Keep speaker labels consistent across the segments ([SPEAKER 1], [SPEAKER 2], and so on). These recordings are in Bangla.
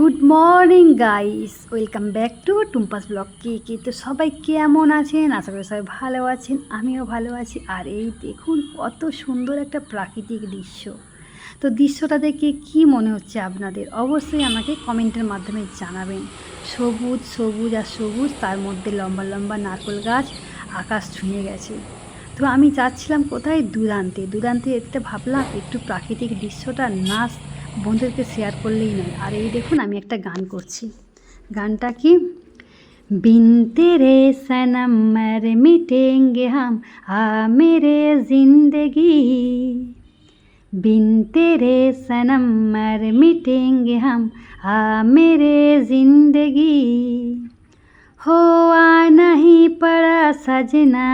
[SPEAKER 1] Good morning guys welcome back to Tumpa's blog কে কে তো সবাই কেমন আছেন? আশা করি সবাই ভালো আছেন, আমিও ভালো আছি। আর এই দেখুন, কত সুন্দর একটা প্রাকৃতিক দৃশ্য। তো দৃশ্যটা দেখে কী মনে হচ্ছে আপনাদের? অবশ্যই আমাকে কমেন্টের মাধ্যমে জানাবেন। সবুজ সবুজ আর সবুজ, তার মধ্যে লম্বা লম্বা নারকেল গাছ, আকাশ ছুঁয়ে গেছে। তো আমি যাচ্ছিলাম কোথায়? দুরান্তে দুরান্তে এটা ভাবলাম, একটু প্রাকৃতিক দৃশ্যটা নাচ বন্ধুদেরকে শেয়ার করলেই নয় আর এই দেখুন আমি একটা গান করছি গানটা কি बिन तेरे सनम मर मिटेंगे हम आ मेरे जिंदगी बिन तेरे सनम मर मिटेंगे हम आ मेरे जिंदगी हो आ नहीं पड़ा सजना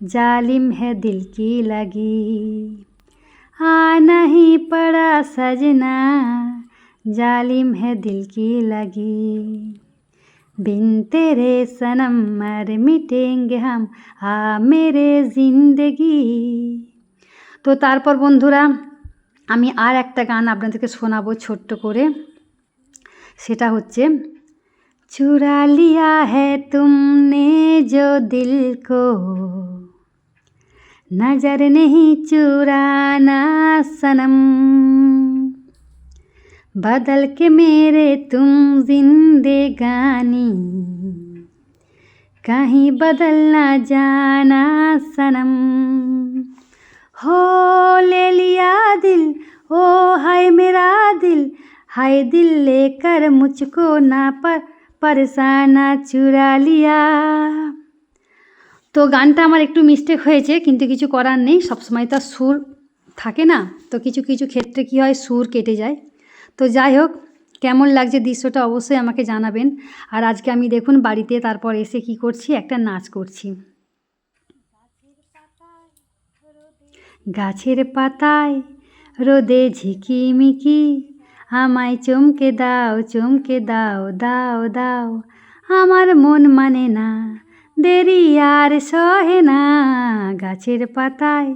[SPEAKER 1] जालिम है दिल की लगी आ नहीं पड़ा सजना जालिम है दिल की लगी बिन तेरे सनम मर मिटेंगे हम आ मेरे जिंदगी তো তারপর বন্ধুরা আমি আর একটা গান আপনাদেরকে শোনাবো ছোট্ট করে সেটা হচ্ছে চুরা লিয়া হ্যাঁ তুমনে जो दिल को नज़र नहीं चुराना सनम। बदल के मेरे तुम जिंदगानी कहीं बदल ना जाना सनम। हो ले लिया दिल, ओ हाय मेरा दिल। हाय दिल लेकर मुझको ना पर परसाना चुरा लिया। তো গানটা আমার একটু মিস্টেক হয়েছে, কিন্তু কিছু করার নেই। সবসময় তো আর সুর থাকে না। তো কিছু কিছু ক্ষেত্রে কী হয়, সুর কেটে যায়। তো যাই হোক, কেমন লাগছে দৃশ্যটা অবশ্যই আমাকে জানাবেন। আর আজকে আমি দেখুন বাড়িতে তারপর এসে কি করছি, একটা নাচ করছি। গাছের পাতায় রোদে ঝিকিমিকি আমায় চমকে দাও চমকে দাও দাও দাও। আমার মন মানে না দেরি আর সহে না। গাছের পাতায়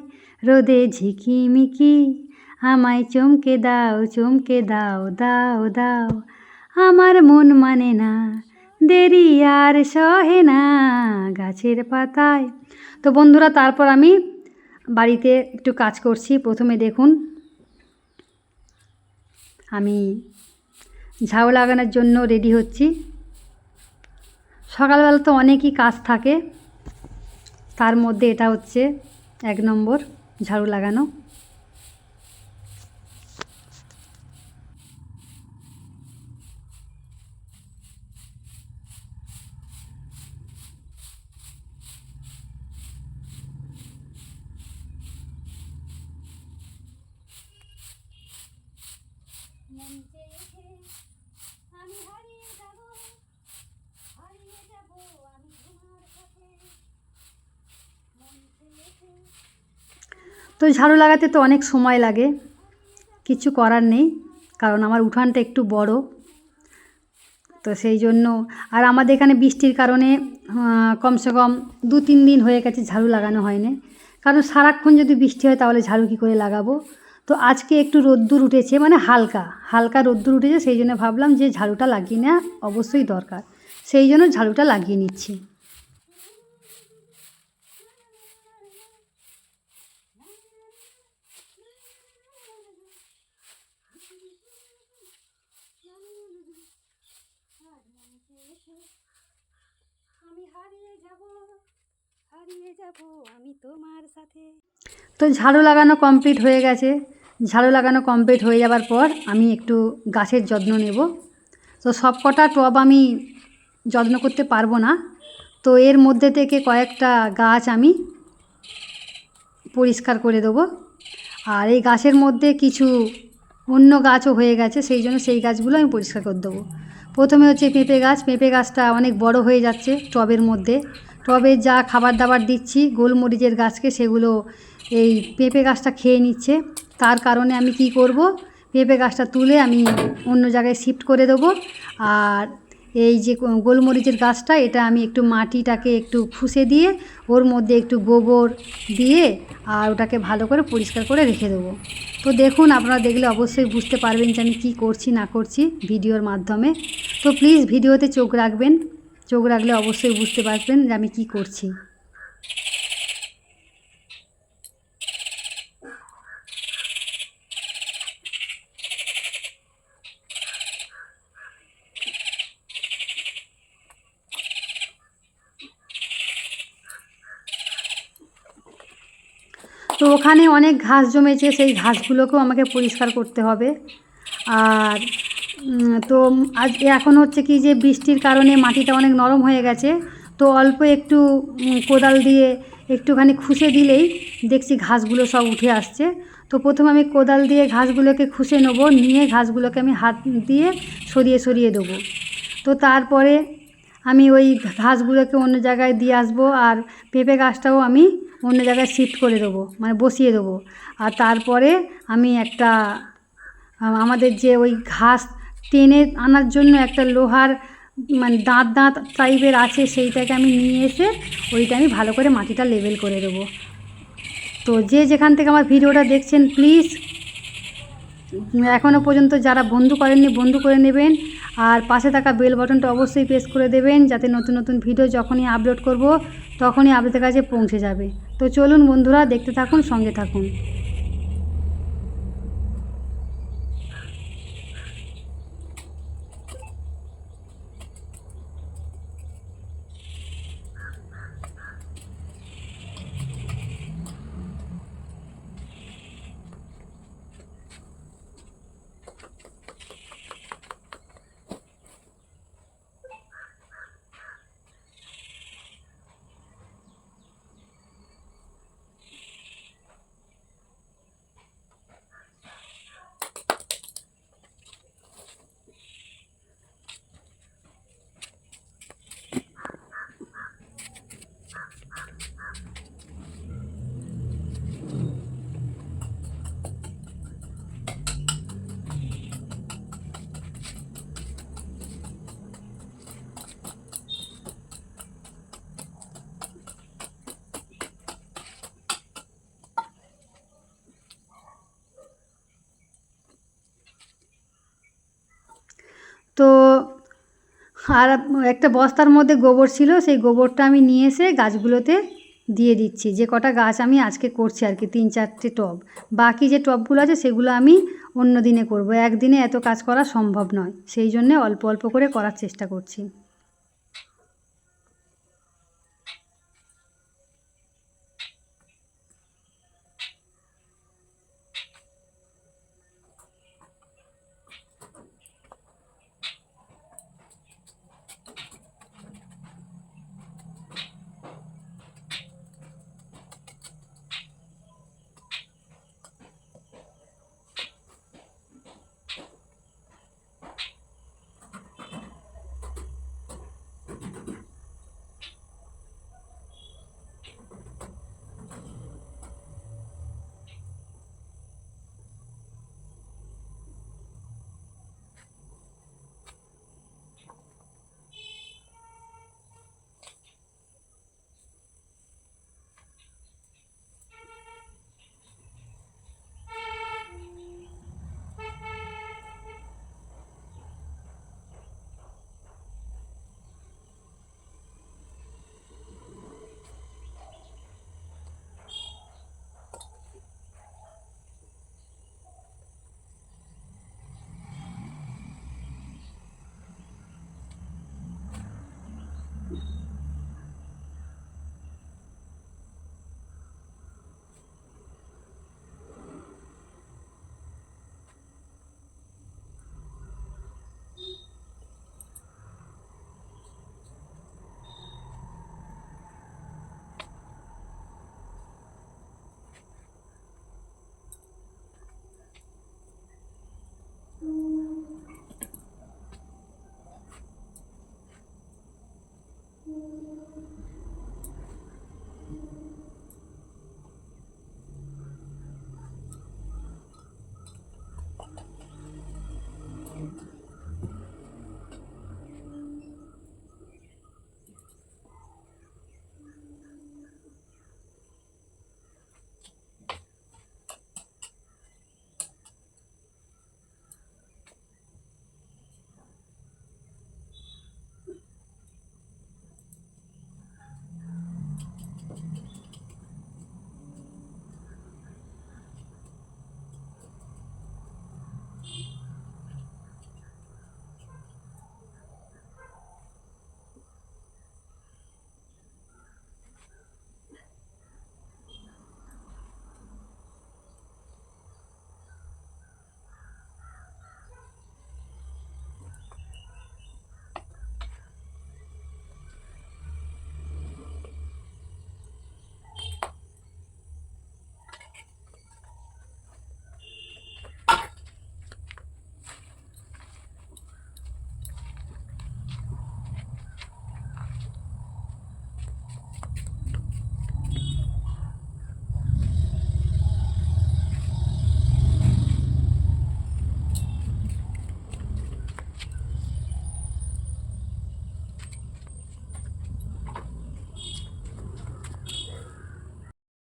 [SPEAKER 1] রোদে ঝিকিমিকি। আমায় চমকে দাও চমকে দাও দাও দাও। আমার মন মানে না, দেরি আর সহে না গাছের পাতায়। তো বন্ধুরা, তারপর আমি বাড়িতে একটু কাজ করছি। প্রথমে দেখুন, আমি ঝাউ লাগানোর জন্য রেডি হচ্ছি। সকালবেলা তো অনেকই কাজ থাকে। তার মধ্যে এটা হচ্ছে এক নম্বর ঝাড়ু লাগানো আমি হারিয়ে যাব হারিয়ে যাব আমি তোমার সাথে তো ঝাড়ু লাগাতে তো অনেক সময় লাগে, কিছু করার নেই, কারণ আমার উঠানটা একটু বড়। তো সেই জন্য, আর আমাদের এখানে বৃষ্টির কারণে কমসে কম দু তিন দিন হয়ে গেছে ঝাড়ু লাগানো হয়নি। কারণ সারাক্ষণ যদি বৃষ্টি হয় তাহলে ঝাড়ু কী করে লাগাবো? তো আজকে একটু রোদ্দুর উঠেছে মানে হালকা হালকা রোদ্দুর উঠেছে, সেই জন্য ভাবলাম যে ঝাড়ুটা লাগিয়ে নেওয়া অবশ্যই দরকার। সেই জন্য ঝাড়ুটা লাগিয়ে নিচ্ছি আমি হারিয়ে যাব তো ঝাড়ু লাগানো কমপ্লিট হয়ে গেছে। ঝাড়ু লাগানো কমপ্লিট হয়ে যাবার পর আমি একটু গাছের যত্ন নেব। তো সব কটা টব আমি যত্ন করতে পারব না। তো এর মধ্যে থেকে কয়েকটা গাছ আমি পরিষ্কার করে দেবো। আর এই গাছের মধ্যে কিছু অন্য গাছও হয়ে গেছে, সেই জন্য সেই গাছগুলো আমি পরিষ্কার করে দেবো। প্রথমে হচ্ছে পেঁপে গাছ। পেঁপে গাছটা অনেক বড় হয়ে যাচ্ছে টবের মধ্যে। টবে যা খাবার দাবার দিচ্ছি, গোলমরিচের গাছকে সেগুলো এই পেঁপে গাছটা খেয়ে নিচ্ছে। তার কারণে আমি কি করব? পেঁপে গাছটা তুলে আমি অন্য জায়গায় শিফট করে দেবো। আর এই যে গোলমরিচের গাছটা, এটা আমি একটু মাটিটাকে একটু ফুসে দিয়ে, ওর মধ্যে একটু গোবর দিয়ে আর ওটাকে ভালো করে পরিষ্কার করে রেখে দেবো। তো দেখুন, আপনারা দেখলে অবশ্যই বুঝতে পারবেন যে আমি কী করছি, না করছি ভিডিওর মাধ্যমে। তো প্লিজ ভিডিওতে চোখ রাখবেন। চোখ রাখলে অবশ্যই বুঝতে পারবেন যে আমি কী করছি। তো ওখানে অনেক ঘাস জমেছে, সেই ঘাসগুলোকেও আমাকে পরিষ্কার করতে হবে। আর তো আজ এখন হচ্ছে কি যে বৃষ্টির কারণে মাটিটা অনেক নরম হয়ে গেছে। তো অল্প একটু কোদাল দিয়ে একটুখানি খুশে দিলেই দেখছি ঘাসগুলো সব উঠে আসছে। তো প্রথমে আমি কোদাল দিয়ে ঘাসগুলোকে খুশে নেব, নিয়ে ঘাসগুলোকে আমি হাত দিয়ে সরিয়ে সরিয়ে দেবো। তো তারপরে আমি ওই ঘাসগুলোকে অন্য জায়গায় দিয়ে আসব আর পেঁপে গাছটাও আমি অন্য জায়গায় শিফট করে দেবো মানে বসিয়ে দেবো। আর তারপরে আমি একটা আমাদের যে ওই ঘাস টেনে আনার জন্য একটা লোহার মানে দাঁত দাঁত টাইপের আছে, সেইটাকে আমি নিয়ে এসে ওইটা আমি ভালো করে মাটিটা লেবেল করে দেবো। তো যে যেখান থেকে আমার ভিডিওটা দেখছেন প্লিজ এখনও পর্যন্ত যারা বন্ধু করেননি, বন্ধু করে নেবেন। আর পাশে থাকা বেল বাটনটা অবশ্যই প্রেস করে দেবেন, যাতে নতুন নতুন ভিডিও যখনই আপলোড করব, তখনই আপনাদের কাছে পৌঁছে যাবে। তো চলুন বন্ধুরা, দেখতে থাকুন, সঙ্গে থাকুন তো আর একটা বস্তার মধ্যে গোবর ছিল, সেই গোবরটা আমি নিয়ে এসে গাছগুলোতে দিয়ে দিচ্ছি। যে কটা গাছ আমি আজকে করছি আর কি, তিন চারটে টব। বাকি যে টবগুলো আছে সেগুলো আমি অন্য দিনে করব। একদিনে এত কাজ করা সম্ভব নয়। সেই জন্যে অল্প অল্প করে করার চেষ্টা করছি।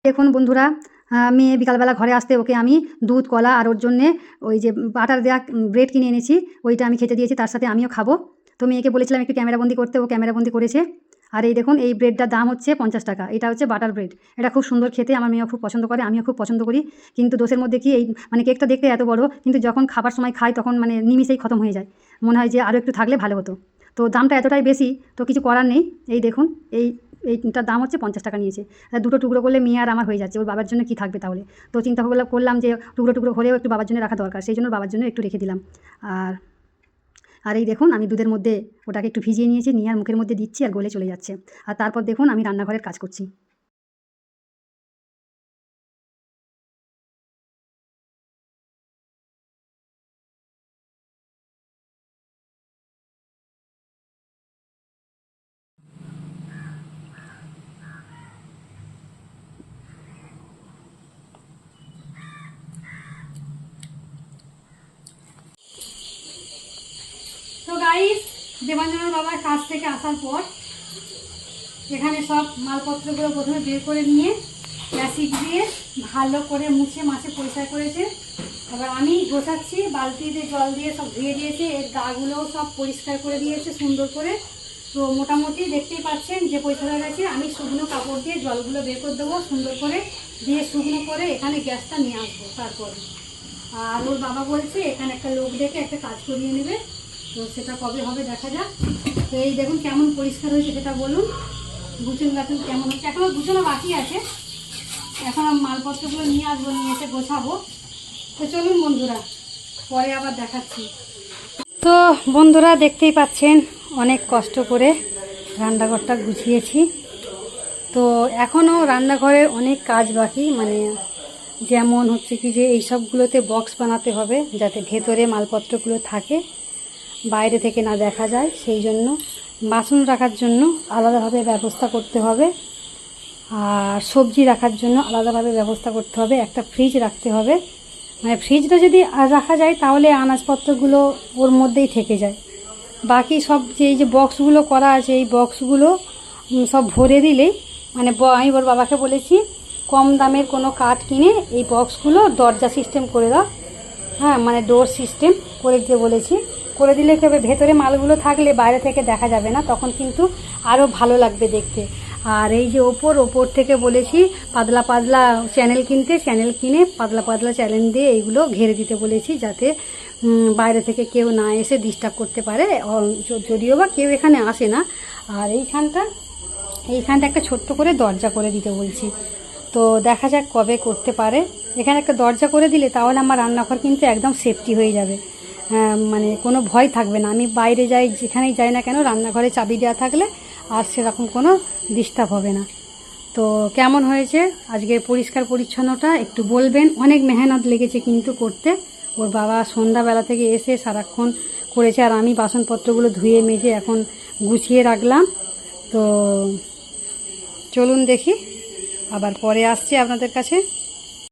[SPEAKER 1] দেখুন বন্ধুরা মেয়ে বিকালবেলা ঘরে আসতে ওকে আমি দুধ, কলা আর ওর জন্যে ওই যে বাটার দেওয়া ব্রেড কিনে এনেছি, ওইটা আমি খেতে দিয়েছি, তার সাথে আমিও খাব। তো মেয়েকে বলেছিলাম একটু ক্যামেরাবন্দি করতে, ও ক্যামেরাবন্দি করেছে। আর এই দেখুন, এই ব্রেডটার দাম হচ্ছে পঞ্চাশ টাকা, এটা হচ্ছে বাটার ব্রেড। এটা খুব সুন্দর খেতে, আমার মেয়েও খুব পছন্দ করে, আমিও খুব পছন্দ করি। কিন্তু দোষের মধ্যে কি, এই মানে কেকটা দেখতে এত বড়, কিন্তু যখন খাবার সময় খাই তখন মানে নিমিষেই খতম হয়ে যায়। মনে হয় যে আরও একটু থাকলে ভালো হতো। তো দামটা এতটাই বেশি, তো কিছু করার নেই। এই দেখুন, এই এইটার দাম হচ্ছে পঞ্চাশ টাকা নিয়েছে। দুটো টুকরো করলে মেয়ে আর আমার হয়ে যাচ্ছে। ওর বাবার জন্য কী থাকবে তাহলে? তো চিন্তা ভাবনা করলাম যে টুকরো টুকরো হলেও একটু বাবার জন্য রাখা দরকার। সেই জন্য বাবার জন্য একটু রেখে দিলাম। আর আর এই দেখুন, আমি দুধের মধ্যে ওটাকে একটু ভিজিয়ে নিয়েছি, নিয়ে আর মুখের মধ্যে দিচ্ছি আর গলে চলে যাচ্ছে। আর তারপর দেখুন, আমি রান্নাঘরের কাজ করছি। গাইস দেবাঞ্জনের বাবার কাজ থেকে আসার পর এখানে সব মালপত্রগুলো প্রথমে বের করে নিয়ে অ্যাসিড দিয়ে ভালো করে মুছে মাছে পরিষ্কার করেছে। এবার আমি গোছাচ্ছি বালতিতে জল দিয়ে সব ধুয়ে দিয়েছে, এর গাগুলোও সব পরিষ্কার করে দিয়েছে সুন্দর করে। তো মোটামুটি দেখতেই পাচ্ছেন যে পরিষ্কার হয়ে গেছে। আমি শুকনো কাপড় দিয়ে জলগুলো বের করে দেবো সুন্দর করে, দিয়ে শুকনো করে এখানে গ্যাসটা নিয়ে আসব তারপরে। আর ওর বাবা বলছে, এখানে একটা লোক ডেকে একটা কাজ করিয়ে নেবে। তো সেটা কবে হবে দেখা যাক। তো এই দেখুন কেমন পরিষ্কার হয়েছে সেটা বলুন। গুছন গাছন কেমন হচ্ছে? এখনও গুছানো বাকি আছে। এখন মালপত্রগুলো নিয়ে আসব, নিয়ে এসে গোছাবো। তো চলুন বন্ধুরা, পরে আবার দেখাচ্ছি। তো বন্ধুরা, দেখতেই পাচ্ছেন, অনেক কষ্ট করে রান্নাঘরটা গুছিয়েছি। তো এখনও রান্নাঘরে অনেক কাজ বাকি মানে যেমন হচ্ছে কি যে এই সবগুলোতে বক্স বানাতে হবে, যাতে ভেতরে মালপত্রগুলো থাকে। বাইরে থেকে না দেখা যায়, সেই জন্য বাসন রাখার জন্য আলাদাভাবে ব্যবস্থা করতে হবে। আর সবজি রাখার জন্য আলাদাভাবে ব্যবস্থা করতে হবে, একটা ফ্রিজ রাখতে হবে। মানে ফ্রিজটা যদি রাখা যায়, তাহলে আনাজপত্রগুলো ওর মধ্যেই থেকে যায়। বাকি সব যে, এই যে বক্সগুলো করা আছে, এই বক্সগুলো সব ভরে দিলেই মানে আমি ওর বাবাকে বলেছি, কম দামের কোনো কাঠ কিনে এই বক্সগুলো দরজা সিস্টেম করে দাও। হ্যাঁ মানে ডোর সিস্টেম করে দিতে বলেছি। করে দিলে কি হবে? ভেতরে মালগুলো থাকলে বাইরে থেকে দেখা যাবে না, তখন কিন্তু আরও ভালো লাগবে দেখতে। আর এই যে ওপর ওপর থেকে বলেছি, পাতলা পাতলা চ্যানেল কিনতে চ্যানেল কিনে পাতলা পাতলা চ্যানেল দিয়ে এইগুলো ঘেরে দিতে বলেছি, যাতে বাইরে থেকে কেউ না এসে ডিস্টার্ব করতে পারে। যদিও বা কেউ এখানে আসে না। আর এইখানটা এইখানটা একটা ছোট্ট করে দরজা করে দিতে বলছি। তো দেখা যাক কবে করতে পারে। এখানে একটা দরজা করে দিলে তাহলে আমার রান্নাঘর কিন্তু একদম সেফটি হয়ে যাবে। মানে কোনো ভয় থাকবে না। আমি বাইরে যাই, যেখানেই যাই না কেন, রান্নাঘরে চাবি দেওয়া থাকলে আর সেরকম কোনো ডিস্টার্ব হবে না। তো কেমন হয়েছে? আজকের পরিষ্কার পরিচ্ছন্নটা একটু বলবেন। অনেক মেহনত লেগেছে কিন্তু করতে। ওর বাবা সন্ধ্যাবেলা থেকে এসে সারাক্ষণ করেছে, আর আমি বাসনপত্রগুলো ধুয়ে মেজে এখন গুছিয়ে রাখলাম। তো চলুন দেখি, আবার পরে আসছি আপনাদের কাছে।